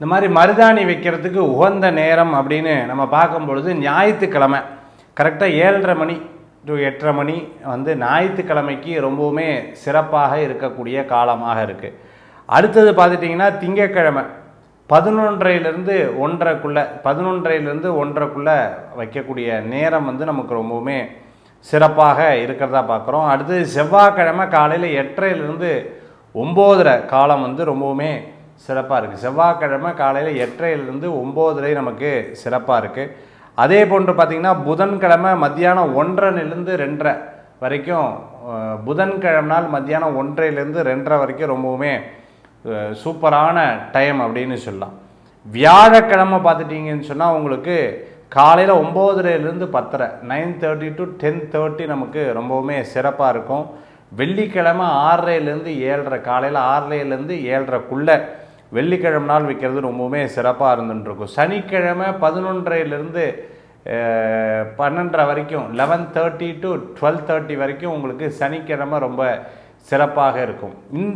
இந்த மாதிரி மருதாணி வைக்கிறதுக்கு உகந்த நேரம் அப்படின்னு நம்ம பார்க்கும் பொழுது ஞாயிற்றுக்கிழமை கரெக்டாக ஏழரை மணி டு எட்டரை மணி வந்து ஞாயிற்றுக்கிழமைக்கு ரொம்பவுமே சிறப்பாக இருக்கக்கூடிய காலமாக இருக்குது அடுத்தது பார்த்துட்டிங்கன்னா திங்கக்கிழமை. பதினொன்றையிலேருந்து ஒன்றரைக்குள்ளே பதினொன்றையிலேருந்து ஒன்றரைக்குள்ளே வைக்கக்கூடிய நேரம் வந்து நமக்கு ரொம்பவுமே சிறப்பாக இருக்கிறதா பார்க்குறோம். அடுத்து செவ்வாய்க்கிழமை காலையில் எட்டரையிலேருந்து ஒம்போதரை காலம் வந்து ரொம்பவுமே சிறப்பாக இருக்குது செவ்வாய்க்கிழமை காலையில் எட்டரையிலேருந்து ஒம்போதரை நமக்கு சிறப்பாக இருக்குது அதே போன்று பார்த்திங்கன்னா புதன்கிழமை மத்தியானம் ஒன்றரைலேருந்து ரெண்டரை வரைக்கும் புதன்கிழமை நாள் மத்தியானம் ஒன்றையிலேருந்து ரெண்டரை வரைக்கும் ரொம்பவுமே சூப்பரான டைம் அப்படின்னு சொல்லலாம். வியாழக்கிழமை பார்த்துட்டிங்கன்னு சொன்னால் உங்களுக்கு காலையில் ஒம்போதரைலேருந்து பத்தரை nine thirty to ten thirty நமக்கு ரொம்பவுமே சிறப்பாக இருக்கும். வெள்ளிக்கிழமை ஆறரைலேருந்து ஏழரை காலையில் ஆறரைலேருந்து ஏழரைக்குள்ளே வெள்ளிக்கிழமை நாள் வைக்கிறது ரொம்பவுமே சிறப்பாக இருந்துட்டுருக்கும். சனிக்கிழமை பதினொன்றையிலேருந்து பன்னெண்டரை வரைக்கும் eleven thirty to twelve thirty வரைக்கும் உங்களுக்கு சனிக்கிழமை ரொம்ப சிறப்பாக இருக்கும். இந்த